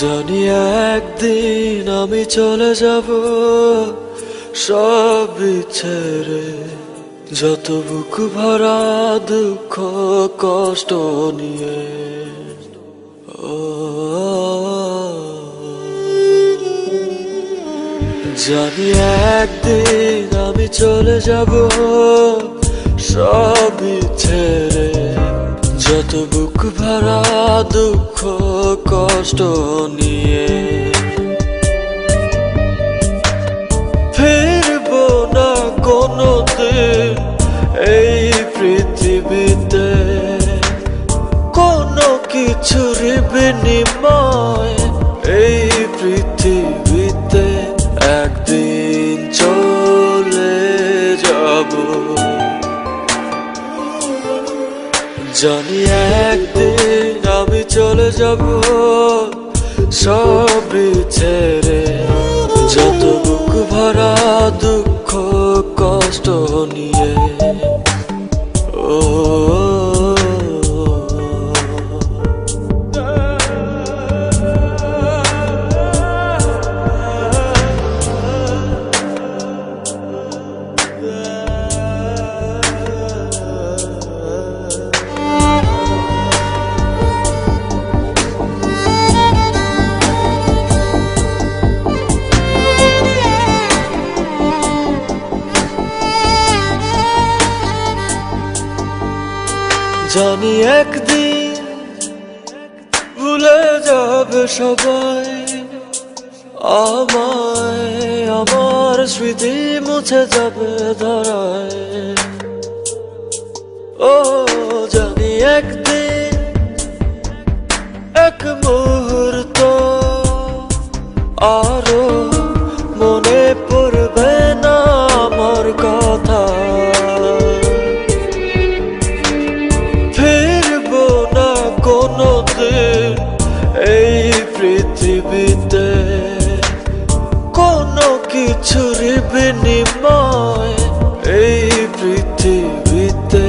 জানি একদিন আমি চলে যাব, সব ছেড়ে। যত বুক ভরা দুঃখ, কষ্ট নিয়ে। জানি একদিন আমি চলে যাব, সব ছেড়ে। যত বুক ভরা দুঃখ কষ্ট নিয়ে। ফিরবো না কোনো দিন এই পৃথিবীতে। কোনো কিছুর বিনিময় এই পৃথিবীতে একদিন চলে যাব। জানি যাব সব ছেড়ে। যত বুক ভরা দুঃখ কষ্ট নিয়ে। ও জানি একদিন ভুলে যাবে সবাই। আমায় আমার স্মৃতি মুছে যাবে ধরায়। ও জানি একদিন এক মুহূর্ত আরও বিনিময় এই পৃথিবীতে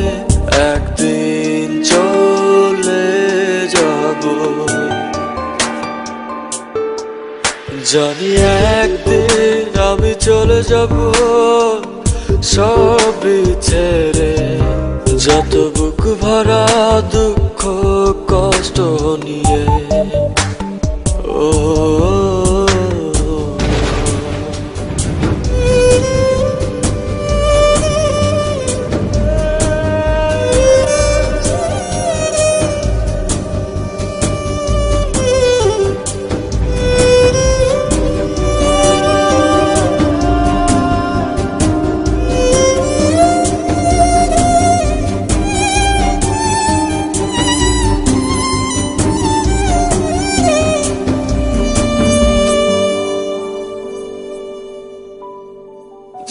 একদিন চলে যাব। জানি একদিন আমি চলে যাব সব ছেড়ে। যত বুক ভরা দুঃখ, কষ্ট নিয়ে। ও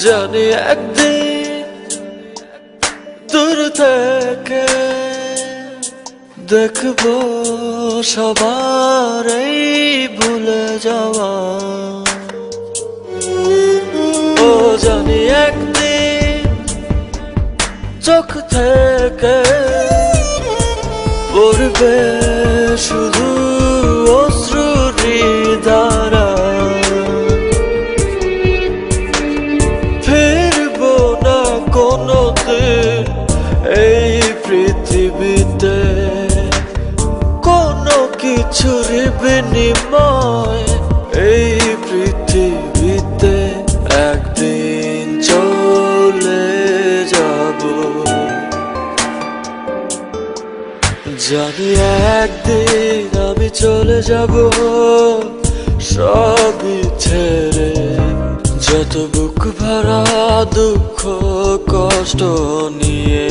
জানি একদিন দূর থেকে দেখব সবার ভুলে যাওয়া। ও জানি একদিন চোখ থেকে পড়বে শুধু বিনিময় এই পৃথিবীতে একদিন চলে যাব। জানি একদিন আমি চলে যাব, সবই ছেড়ে যত বুক ভরা দুঃখ, কষ্ট নিয়ে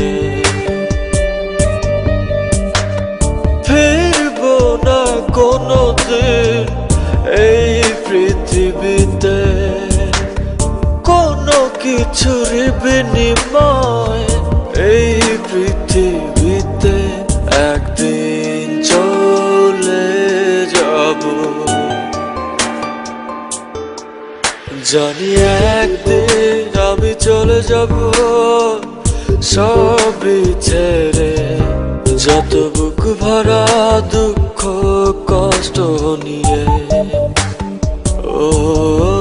কোনো দিন এই পৃথিবীতে কোনো কিছুর বিনিময় এই পৃথিবীতে একদিন চলে যাব। জানি একদিন আমি চলে যাব, সবই ছেড়ে যত বুক ভরা দুঃখ কষ্ট কষ্ট নিয়ে ও